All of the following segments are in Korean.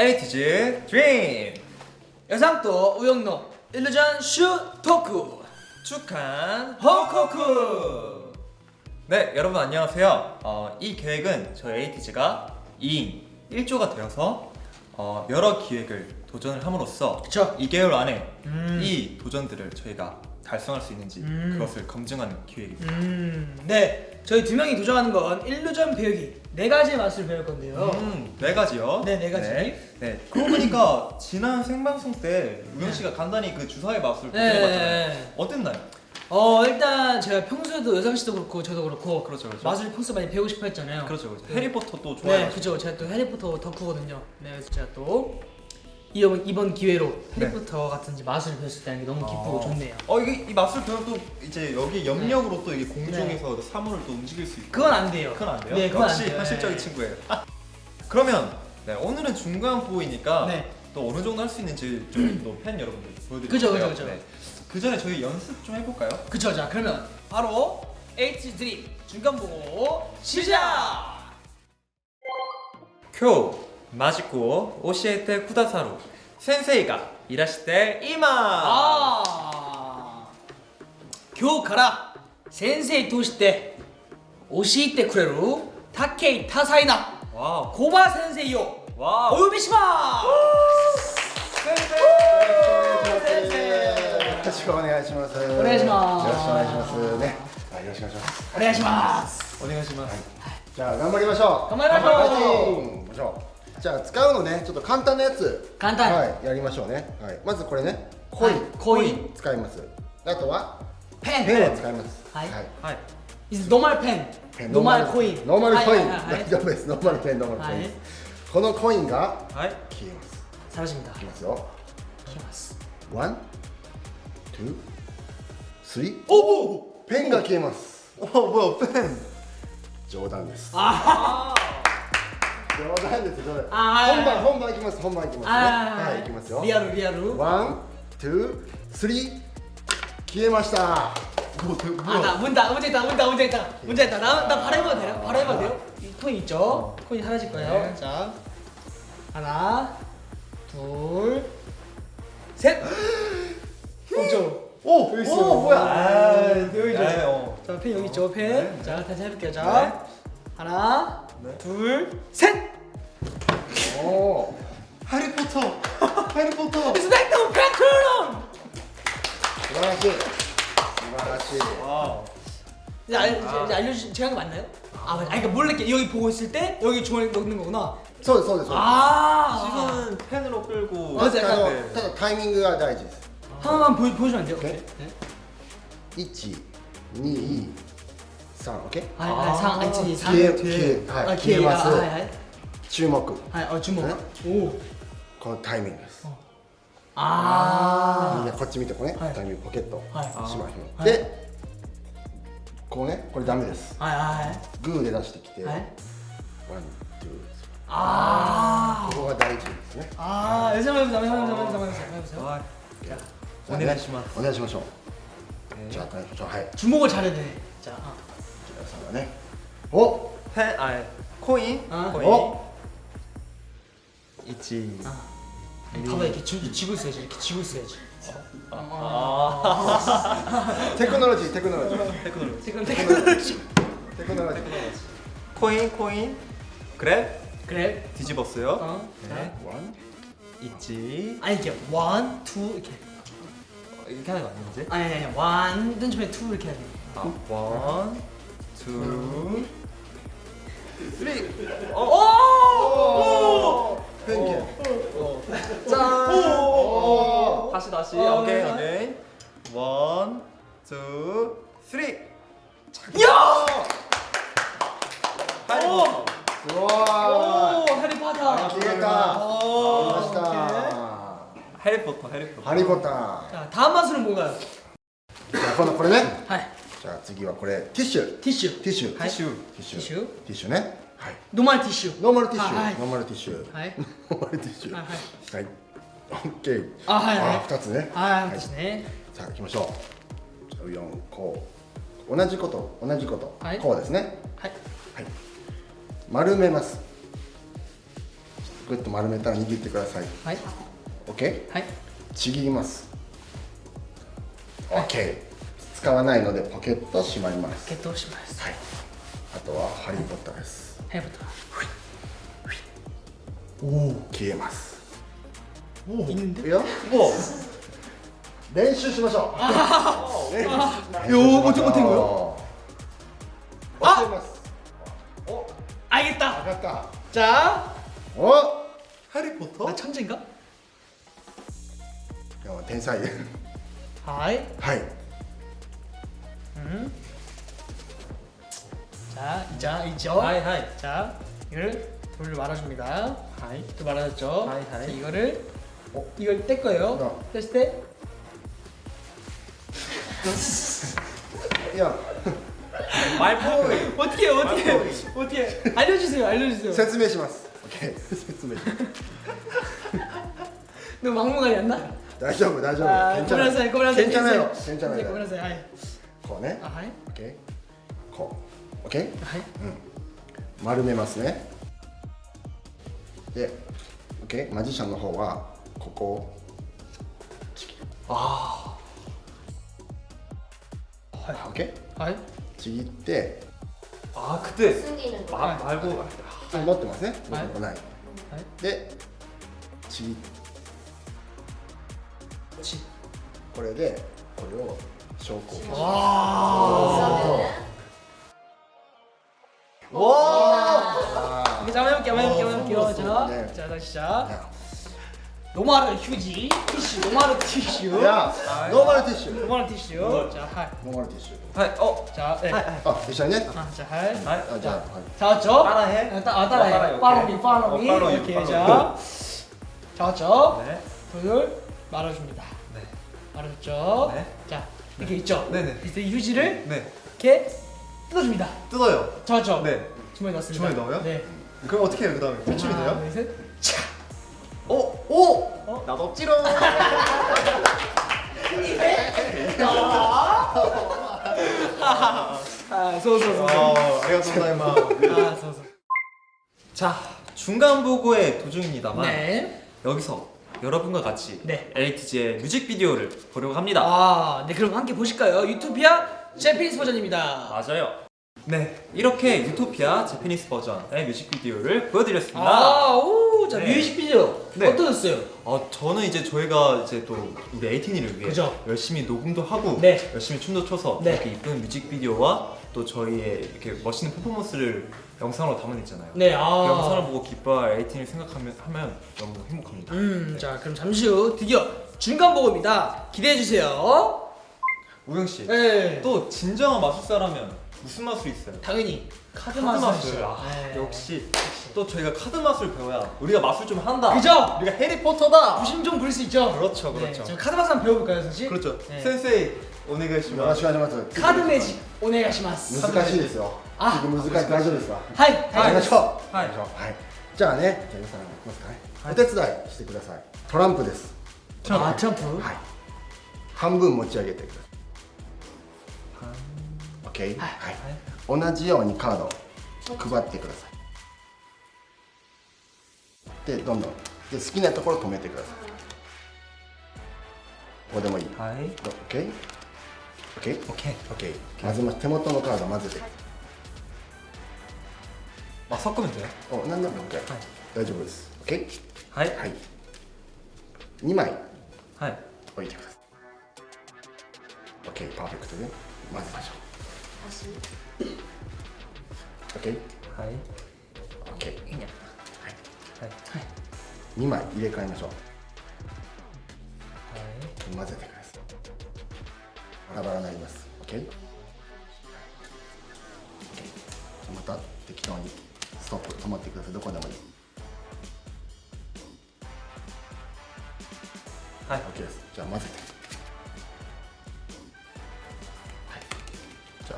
에이티즈 드림 여상도 우영노 일루전 슈 토크 축한 호코쿠 네 여러분 안녕하세요 어, 이 계획은 저희 에이티즈가 2인 1조가 되어서 어, 여러 기획을 도전을 함으로써 그쵸. 2개월 안에 음. 이 도전들을 저희가 달성할 수 있는지 음. 그것을 검증하는 기획입니다 음, 네 저희 두 명이 도전하는 건 일루전 배우기 네 가지의 맛을 배울 건데요 음, 네 가지요. 네, 네 가지. 네. 네. 그러고 보니까 지난 생방송 때 우영 씨가 간단히 그 주사의 맛을 네. 보여봤잖아요. 어땠나요? 어 일단 제가 평소에도 여상 씨도 그렇고 저도 그렇고 그렇죠, 그렇죠. 맛을 평소 많이 배우고 싶어 했잖아요 그렇죠, 그렇죠. 네. 해리포터 또 네, 좋아해요. 그죠. 제가 또 해리포터 덕후거든요. 네, 그래서 제가 또 이번 이번 기회로 해리포터 같은 이제 맛을 배울 수 있다는 게 너무 기쁘고 좋네요. 어 이게 이 맛을 배우면 또 이제 여기 염력으로 또 이게 공중에서 사물을 또 움직일 수 있고. 그건 안 돼요. 그건 안 돼요. 네, 그건 역시 안 돼요. 현실적인 네. 친구예요. 그러면 네, 오늘은 중간 보이니까 네. 또 어느 정도 할 수 있는지 좀 또 팬 여러분들 보여드릴게요. 그죠, 그죠, 그죠. 네. 그 전에 저희 연습 좀 해볼까요? 그쵸, 자 그러면 바로 H 드림 중간 보고 시작. 今日マジックを教えてくださる先生がいらしています 아, 今日から先生として教えてくれる武井多彩なわ小葉先生をおわお呼びします。先先生よろしくお願いします。お願いしますよろしくお願いしますね。はい、よろしくお願いします。お願いします。お願いしますじゃあ頑張りましょう。頑張りましょうファイティングましょう。じゃあ使うのね。ちょっと簡単なやつ。簡単。はいやりましょうね、はい、まずこれね。コイン、コイン。使います。あとはペン。ペンを使います。はい。はい、はい。It's normal ペン。normal ン。ノーマルコイン。大丈夫です。ノーマルペンノーマルコイン、このコインがはい。消えます。楽しみだ。いきますよ。きます。ワン、トゥ、スリー。おおペンが消えます。おお、ペン。冗談です。ああ아, 冗談です。冗談。あー本番本番いきます。本番いきますね。 아, はい、いきますよ。 리아루 리아루. ワン、ツー、スリー。消えました。 뭐, 대- 아, 뭐야 나 문다 문제 있다 문다 문제 있다 문제 있다. 나나 바로 해봐도 돼요? 바로 해봐도 돼요? 이 코인 있죠? 코인 사라질 거예요. 네. 자, 하나, 둘, 셋. 없죠? 오, 여기 있어. 오, 뭐야? 아 여기 있죠? 네, 어. 자, 펜 여기 있죠? 펜. 네. 자, 다시 해볼게요. 자, 네. 하나, 네. 둘, 셋! 오. 해리포터! 해리포터! 스낵톤 크라크론! 이만하시! 아, 이제, 이제, 이제 알려주 제가 맞나요? 아, 아 그러니까 몰랐게 여기 보고 있을 때 여기 종을 넣는 거구나. 서, 서, 서. 아. 시선은 펜으로 끌고. 맞아, 약간. 네. 타이밍가 다이지. 하나만 보여, 주면 안 돼요? 오케이. 네. 1, 2, 2, 三、オッケー。 아, 아, 상, 아, 지, 상. 消え消えはい 아, 消えます 아, 아, 注目。 아, 아, 어, 주먹. 네? 오. このタイミングです。 아. みんなこっち見てこうね。はいタイミングポケットはいしましょう。はいで、こうね、これダメです。 아, 아, グーで出してきて、 아. ワン、 아. ツー。 아. ここが大事ですね。 아, 여기서 한번 해보세요. 한번 해보세요. 한번 해보세요. 한번 해보세요. 와 じゃあお願いしますお願いしましょう。 네. じゃあ、お願いしましょう。はい。 주먹을 잘해야 돼. 자, 여섯 원에 오! 펜, 아, 예. 코인, 아. 코인. 오! 있지. 아. 음. 봐봐 이렇게 쥐, 쥐고 있어야지 이렇게 쥐고 있어야지 아. 테크놀로지 테크놀로지 테크놀로지. 지금 테크놀로지 코인, 코인. 그래? 그래 뒤집었어요. 어? 네. 원 있지. 아니 이게 원, 투 이렇게 이렇게 하는 거 아닌지? 아니 아니 원, 처음에 투 이렇게 해야 돼 아, 원. これティッシュティッシュティッシュティッシュティッシュティッシュね。はい。ノーマルティッシュノーマルティッシュノーマルティッシュはいノーマルティッシュはい。はい。オッケーあはい はい。二つね。はい。ですね。さあ行きましょう。四こう。同じこと。同じこと。こうですね。はい。はい。丸めます。ぐっと丸めたら握ってください。はい。オッケーはい。ちぎります。オッケー使わないのでポケットしまいます決闘しますはいあとはハリー・ポッターですはいボタ消えますンいいんでいくよも練習しましょう練習よーもちもちもあ押してますあげた上がった 자 お 해리포터? 나 천재인가? いや天才 하이 はい 음. 자, 자, 있죠? 하이 하이 자, 이걸 돌려 말아줍니다. 하이 또 말아줬죠? 하이, 하이. 자, 이거를 어, 이걸 뗄 거예요. 어. 뗐을 때 いや 말포이 어떻게 해요? 어떻게 해요? 어떻게 해요? 알려주세요. 알려주세요. 説明します OK 説明 너 막무가내 안 나? 大丈夫大丈夫 아, 괜찮아 고민하세요. 고민하세요. 괜찮아요 괜찮아요. 괜찮아요 고민하세요. こうね。はい。OK こう。OK、はい、うん、丸めますね。で OK マジシャンの方はここ。をああはい。OK はい。ちぎって。あくて。あっ棒が持ってますね。持ってない、はい、でちぎって。これでこれを。 좋고. 자, 한번 해볼게요. 한번 해볼게요. 한번 해볼게요. 어, 자, 네. 자, 다시 시작. 네. 노마르 휴지, 티슈, 노마르 티슈. 야, 노멀 티슈. 노마르 티슈. 자, 할. 노멀 티슈. 하이 어 자, 네. 아, 괜찮네? 아, 자, 할. 하이 아, 자, 자, 왔죠? 따라해. 아, 따- 아, 어, 따라해, 따라해. 팔로미, 어, 팔로미. 팔로미, 이렇게 팔로미. 자. 자, 왔죠? 네. 둘, 말아줍니다. 네. 말아줬죠? 네. 자, 이렇게 있죠? 네네. 이제 휴지를 네 이렇게 뜯어줍니다. 뜯어요 자, 왔죠? 네 주머니 넣습니다. 주머니 넣어요? 네. 그럼 어떻게 해요 그 다음에 탈출이 하나, 돼요? 둘, 셋. 차. 어? 오! 어? 나도 없지롱 아, 소소소. 어 아리가토 아, 소소. 자 중간 보고의 도중입니다만 네. 여기서 여러분과 같이 네. LATG의 뮤직비디오를 보려고 합니다 아, 네, 그럼 함께 보실까요? 유토피아 제피니스 버전입니다. 맞아요 네 이렇게 유토피아 제피니스 버전의 뮤직비디오를 보여드렸습니다 아, 오, 자, 네. 뮤직비디오 네. 어떠셨어요? 어, 저는 이제 저희가 이제 또 우리 에이틴이를 위해 그죠. 열심히 녹음도 하고 네. 열심히 춤도 춰서 네. 이렇게 이쁜 뮤직비디오와 또 저희의 이렇게 멋있는 퍼포먼스를 영상으로 담아냈잖아요. 네, 그 아. 영상을 보고 기뻐할 에이틴을 생각하면 하면 너무 행복합니다. 음, 자, 그럼 잠시 후 드디어 중간 보고입니다. 기대해 주세요. 우영 씨, 네. 또 진정한 마술사라면 무슨 마술이 있어요? 당연히 카드, 카드 마술. 마술. 아, 네. 역시 또 저희가 카드 마술 배워야 우리가 마술 좀 한다. 그죠? 우리가 해리포터다. 부심 좀 부릴 수 있죠? 그렇죠, 네, 그렇죠. 저 카드 마술 한번 배워볼까요, 사실? 그렇죠. 네. 센세이 よろ 오네가시마. しくお願いします。 카드 매직 오네가시마스. 難しいですよ。あちょっと難しい大丈夫ですか。 하이, やり 하이. ましょう。はいやりましょうはい。じゃあね、じゃあ皆さんいきますかね。お手伝いしてください。トランプです。 아, 트럼프. はい。半分持ち上げてください。オッケー。はいはい。 同じようにカードを配ってください。でどんどん。で好きなところ止めてください。ここでもいい。はい。OK? OK? OK, OK, OK まずま手元のカード混ぜて。あそこ見てお何でも OK、はい、大丈夫です。OK? はい。はい。2枚。はい。置いてください。OK パーフェクトで混ぜましょう。OK? はい。OK いいね。はい。はい。2枚入れ替えましょう。はい。混ぜてください。バラバラになります。OK? OK また適当にストップ。止まってください。どこでもいい。はい。OK です。じゃあ混ぜて。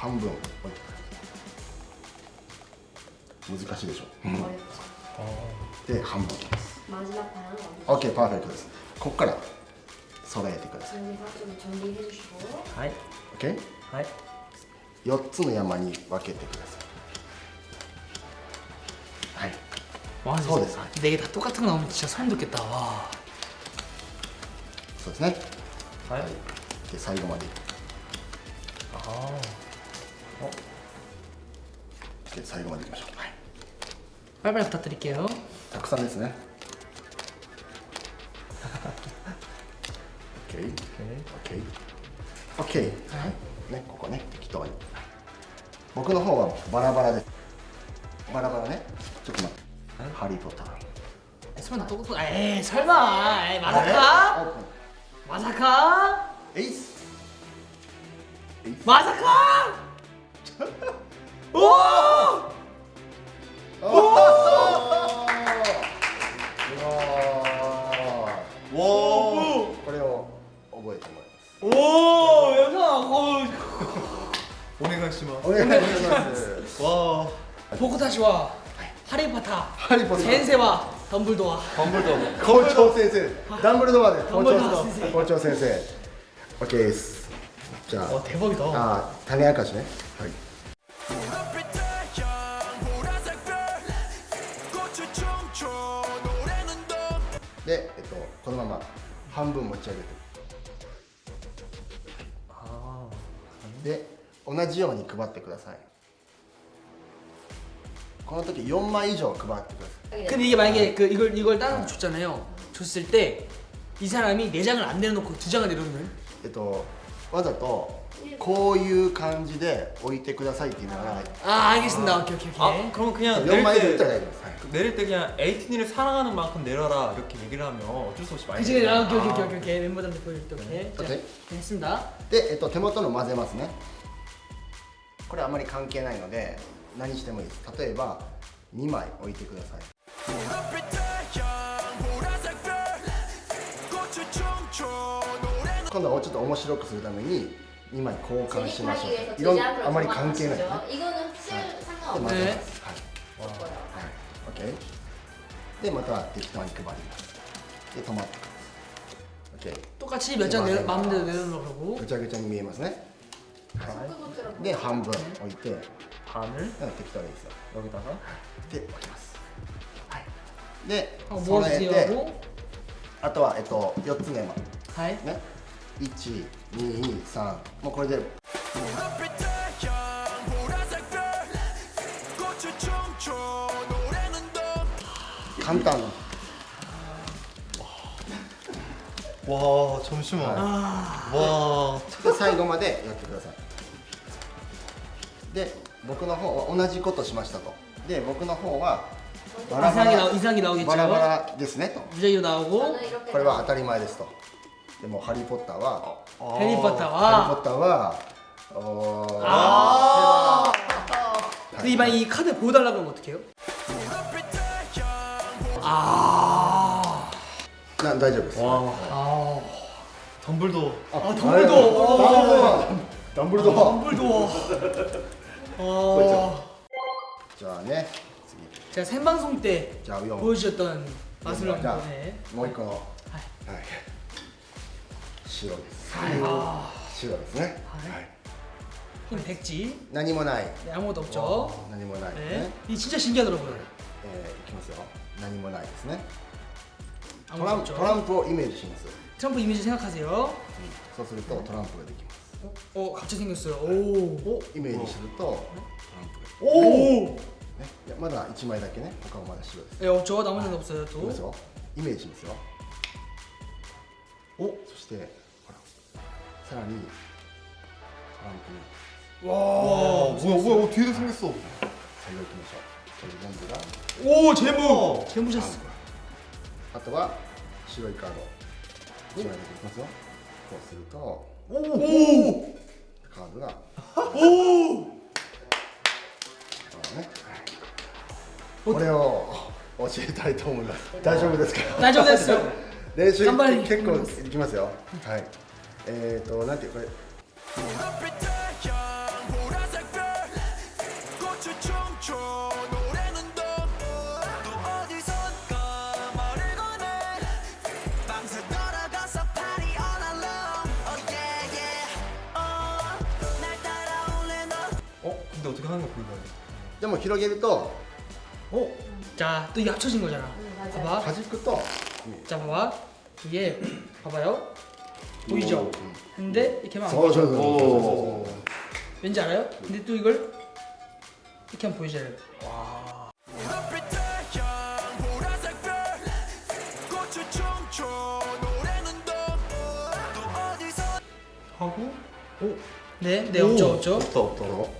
半分置いてください。難しいでしょ。 어렵죠. で半分置きます。 마지막 반은 어디? OK パーフェクトですここから揃えてください 여기서 좀 정리해 주시고 하이. OK4 하이. つの山に分けてくださいはい 와,そうです 네개 다 똑같은 거 나오면 진짜 소름 돋겠다. 와. そうですねはいで最後まであ して最後までいきましょう。はい。バイバた2ていけよたくさんですね。OKOKOK、okay. はい。ねここね適当に。僕の方はバラバラです。バラバラね。ちょっと待って。ハリー・ポッター。えそれなどこえー、それはえー、まさか？まさか？えいっまさか僕たちはハリー・パター、ハリーポター。先生はダンブルドア。ダンブルドア 校長先生。ダンブルドアで。校長先生。校長先生。OK です。じゃあ。お手本とあ種明かしね。はい。で、えっと、このまま半分持ち上げて。で同じように配ってください。この時4枚以上配ってください。 근데 이게 만약에 그 이걸 이걸 다른 줬잖아요. 줬을 때 이 사람이 네 장을 안 내려놓고 두 장을 내려놓으면 えっとわざとこういう感じで置いてくださいっていうのが 아 알겠습니다. 오케이 오케이 오케이. 아 그럼 그냥 4枚以上い 내릴 ったら 때 大丈夫です。はい。 내릴 때 그냥 에이티니를 사랑하는 만큼 내려라 이렇게 얘기를 하면 어쩔 수 없이 많이 그치 아 오케이 내리잖아. 오케이 오케이 오케이 멤버들한테 보여줄 때 오케이. 자, 오케이. 됐습니다. で、えっと、手元の混ぜますねこれあまり関係ないので 何してもいいです例えば2枚置いてください 불빛 태양 보라색 별 꽃을 춤춰 노래는 今度はちょっと面白くするために2枚交換しましょ 재밌하기 위해서 ういろん 제작으로 あまり関係ないね 정확하시죠? 이거는 사실 で 상관없는 混ぜ 네 ます、はい거예요. はい OK でまた適当に配りますで止まってください OK 똑같이 몇 장 내려 마음대로 내려놓으라고. ぐちゃぐちゃに見えますね 속그것처럼 で半分置いて うん 반을 適当でいいですよ 여기다가 で置きますはいで 어, 揃 뭐 えて 하세요? あとはえっと4つ目は 하이. ね123もうこれで 불빛 태양 보라색 별 꽃을 춤춰 노래는 더 簡単 와 잠시만 와 で最後までやってくださいで 僕の方は同じことしましたとで僕の方はバラバ 이상이 ラ 나 이상이 나오겠죠. バラバラですねと 무작위로 나오고 저는 이렇게 これは当たり前ですとでもハリー・ポッターは 아, 해리포터 ハリー・ポ 와. ッターはおー 아. 근데 이만 이 카드 보여달라 그러면 어떡해요? 불빛 태양 아. な大丈夫です 와 아. 덤블도 아 아, 덤블도.ダンブルドア 덤블도. 어. じゃあね次 제가 생방송 때 じゃあ4 보여주셨던 마술랑じゃあ 네. もう一個のはいはい白です아. 白ですねはいはい 힘 백지. 何もない 네, 아무것도 없죠. 何もないです 네. ね 이 진짜 신기하더라고요. えーいきますよ何もないですねト 아무것도 ラン 없죠. トランプをイメージします、 트럼프 이미지 생각하세요. そうするとトランプができます 어 갑자기 생겼어요. 오. をイメージするとトランプが、 오. ね、いやまだ1枚だけね他はまだ白です 네, 없죠. 나머지는 없어요 いき 또. ますよイメージしますよおそしてほらさらにトランプに 와 뭐야 뭐야 어, 뒤에도 생겼어 最後いきましょうこれ全部が 오 제목 개무셨어. あとは白いカード1枚だけいきますよこうすると おおおカードがおおこれを教えたいと思います。大丈夫ですか？大丈夫ですよ。練習結構いきますよ。はい。えっ、ー、となんていうこれ。 근데 어떻게 하는 거 보여줘야 돼 でも広げると 어? 자, 또 이게 합쳐진 거잖아. 응, 맞아. 봐봐. 端くと 자, 봐봐. 이게 봐봐요. 보이죠? 근데 이렇게 하면 안 そうそうそう 보이죠? そう 왠지 알아요? 근데 또 이걸 이렇게 하면 보이잖아요. 눈빛 태양 보라색 별 꽃이 춤춰 노래는 더또 어디서 하고 네, 네 없죠, 없죠. 없다 없다.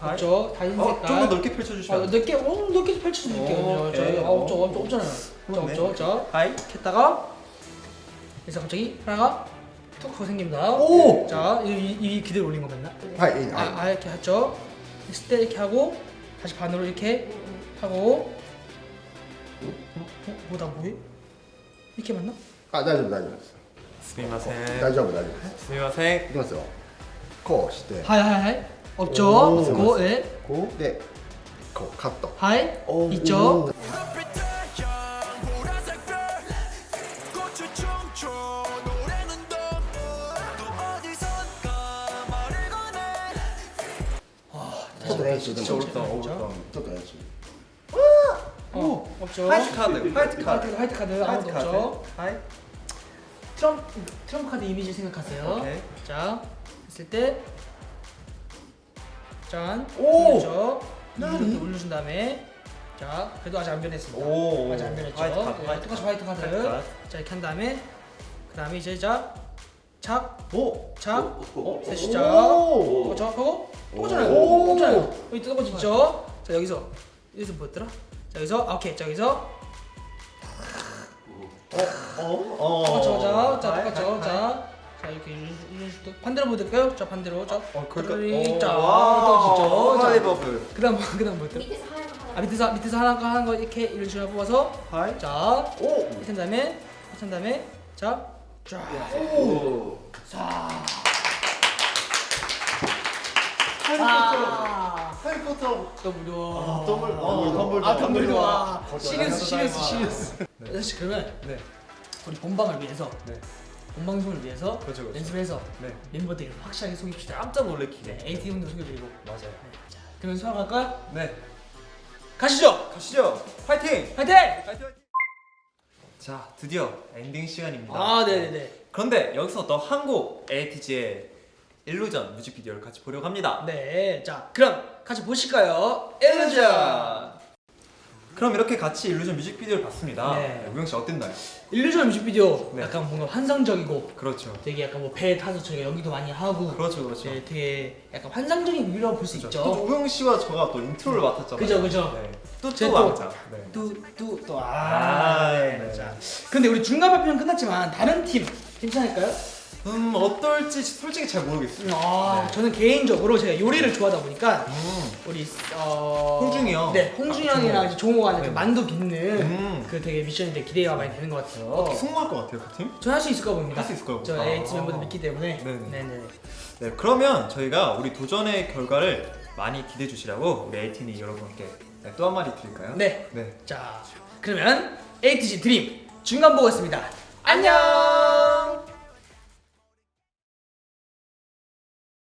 하이. 없죠. 다른 어, 색깔. 좀 더 넓게 아, 펼쳐주시면. 안 돼요? 넓게, 어, 넓게 펼쳐드릴게요. 오, 저, 오케이. 저, 아, 없죠, 없죠, 없잖아요. 자, 그렇네. 없죠, 자. 하이. 이렇게 했다가 그래서 갑자기 하나가 툭 하고 생깁니다. 오! 자, 이, 이, 이 기대를 올린 거 맞나? はいいい 아, は 아, 이렇게 했죠. 했을 때 이렇게 하고 다시 반으로 이렇게 하고 어? 어? 뭐다 뭐해? 이렇게 맞나? いあ大丈夫大丈夫です 스미마셍. 大丈夫大丈夫です 스미마셍. いきますよこうして 하이 하이 하이 없죠? 오. 없고 예 こうでこうカット 하이 お 있죠? 눈빛 태양 보라색 별 꽃이 춤춰 노래는 더또 어디선가 말을 꺼내 ちょっと練習でも 진짜 어렵다. 어렵다. ちょっと練習 어, 없죠? 화이트 카드. 화이트 카드. 화이트 카드 화이트 아무도 카드. 없죠? 하이. 트럼프 트럼프 카드 이미지 생각하세요. 오케이. 자 했을 때 짠. 오! 올려줘. 나니? 이렇게 올려준 다음에 자 그래도 아직 안 변했습니다. 오. 아직 안 변했죠. 화이트 카드, 네, 화이트 똑같이 카드. 화이트 카드. 화이트 카드. 자 이렇게 한 다음에 그 다음에 이제 자 착, 오. 착, 오. 셋이 자. 오. 똑같죠? 하고 똑같잖아요. 오. 똑같잖아요. 여기 똑같이 있죠. 자 여기서 여기서 뭐였더라? 자 여기서 아, 오케이. 자 여기서 어. 어. 똑같죠, 자, 자, 똑같죠, 자, 자 이렇게 이런, 이런 식도 반대로 보여드릴까요? 자 반대로 자 어, 그러니까- 어, 와, 어, 하이버블 그다음 뭐 그다음 뭐 밑에서 하나 아 밑에서 밑에서 하나 하는 거 이렇게 이런 씩 뽑아서 하이. 자 오. 이렇게 다음에 이렇게 다음에 자자 오. 아. 해리포터. 또 무료. 덤블. 덤블. 아 덤블도 와. 시리스, 시리스, 시리스. 사실 그러면 네. 우리 본방을 위해서 네. 본방송을 위해서 그렇죠, 그렇죠. 연습해서 네. 멤버들을 확실하게 소개합시다. 깜짝 놀래키네. 네, AT 분들 소개드리고. 맞아요. 자, 그러면 수학 할까요? 네. 가시죠. 가시죠. 화이팅! 파이팅. 파이팅. 자, 드디어 엔딩 시간입니다. 아, 네네네. 그런데 여기서 또 한국 ATG의 일루전 뮤직비디오를 같이 보려고 합니다. 네, 자, 그럼 같이 보실까요? 일루전. 그럼 이렇게 같이 일루전 뮤직비디오를 봤습니다. 네. 네, 우영 씨 어땠나요? 일루전 뮤직비디오 네. 약간 뭔가 환상적이고 그렇죠. 되게 약간 뭐배 타서 저희가 연기도 많이 하고 그렇죠, 그렇죠. 네, 되게 약간 환상적인 뮤비라고 볼 수 또 있죠. 우영 씨와 저가 또 인트로를 맡았잖아요. 그죠, 그죠. 네. 제 뚜뚜 또- 왕자. 네. 뚜뚜또 아, 아, 네. 자. 근데 우리 중간 발표는 끝났지만 다른 팀 괜찮을까요? 음 어떨지 솔직히 잘 모르겠어요. 아, 네. 저는 개인적으로 제가 요리를 좋아하다 보니까 음. 우리 어 홍중이 형. 네, 홍중이 아, 형이랑 이제 종호가 네. 그 만두 빚는 음. 그 되게 되게 기대가 많이 되는 것 같아요. 어떻게 성공할 것 같아요, 그 팀? 저는 할 수 있을 거라 봅니다. 할 수 있을 거라고. 저 아. AT 멤버들 믿기 때문에. 네네. 네네. 네, 그러면 저희가 우리 도전의 결과를 많이 기대해 주시라고 우리 에이틴이 여러분께 네, 또한 마디 드릴까요? 네. 네. 자, 그러면 ATG 드림 중간 보겠습니다. 안녕.